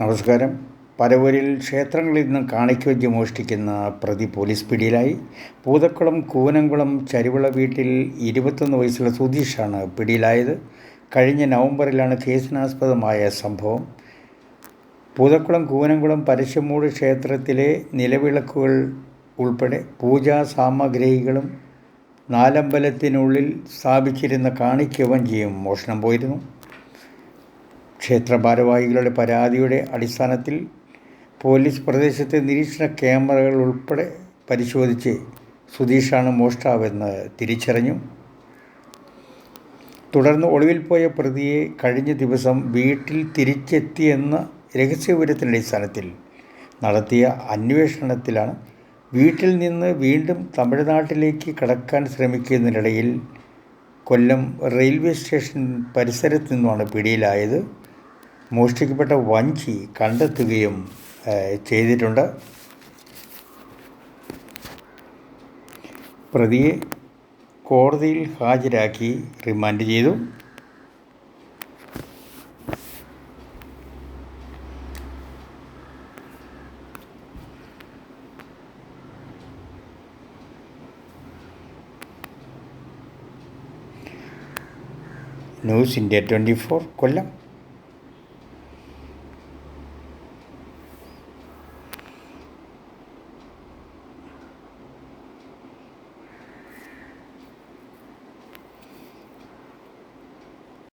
നമസ്കാരം. പരവൂരിൽ ക്ഷേത്രങ്ങളിൽ നിന്ന് കാണിക്കവഞ്ചി മോഷ്ടിക്കുന്ന പ്രതി പോലീസ് പിടിയിലായി. പൂതക്കുളം കൂനംകുളം ചരിവള വീട്ടിൽ ഇരുപത്തൊന്ന് വയസ്സുള്ള സുധീഷാണ് പിടിയിലായത്. കഴിഞ്ഞ നവംബറിലാണ് കേസിനാസ്പദമായ സംഭവം. പൂതക്കുളം കൂനംകുളം പരശുമൂട് ക്ഷേത്രത്തിലെ നിലവിളക്കുകൾ ഉൾപ്പെടെ പൂജാ സാമഗ്രികളും നാലമ്പലത്തിനുള്ളിൽ സ്ഥാപിച്ചിരുന്ന കാണിക്കവഞ്ചിയും മോഷണം പോയിരുന്നു. ക്ഷേത്ര ഭാരവാഹികളുടെ പരാതിയുടെ അടിസ്ഥാനത്തിൽ പോലീസ് പ്രദേശത്തെ നിരീക്ഷണ ക്യാമറകൾ ഉൾപ്പെടെ പരിശോധിച്ച് സുധീഷാണ് മോഷ്ടാവെന്ന് തിരിച്ചറിഞ്ഞു. തുടർന്ന് ഒളിവിൽ പോയ പ്രതിയെ കഴിഞ്ഞ ദിവസം വീട്ടിൽ തിരിച്ചെത്തിയെന്ന രഹസ്യവിവരത്തിന്റെ അടിസ്ഥാനത്തിൽ നടത്തിയ അന്വേഷണത്തിലാണ് വീട്ടിൽ നിന്ന് വീണ്ടും തമിഴ്നാട്ടിലേക്ക് കടക്കാൻ ശ്രമിക്കുന്നതിനിടയിൽ കൊല്ലം റെയിൽവേ സ്റ്റേഷൻ പരിസരത്തു നിന്നുമാണ് പിടിയിലായത്. മോഷ്ടിക്കപ്പെട്ട വഞ്ചി കണ്ടെത്തുകയും ചെയ്തിട്ടുണ്ട്. പ്രതിയെ കോടതിയിൽ ഹാജരാക്കി റിമാൻഡ് ചെയ്തു. News India twenty four Kollam.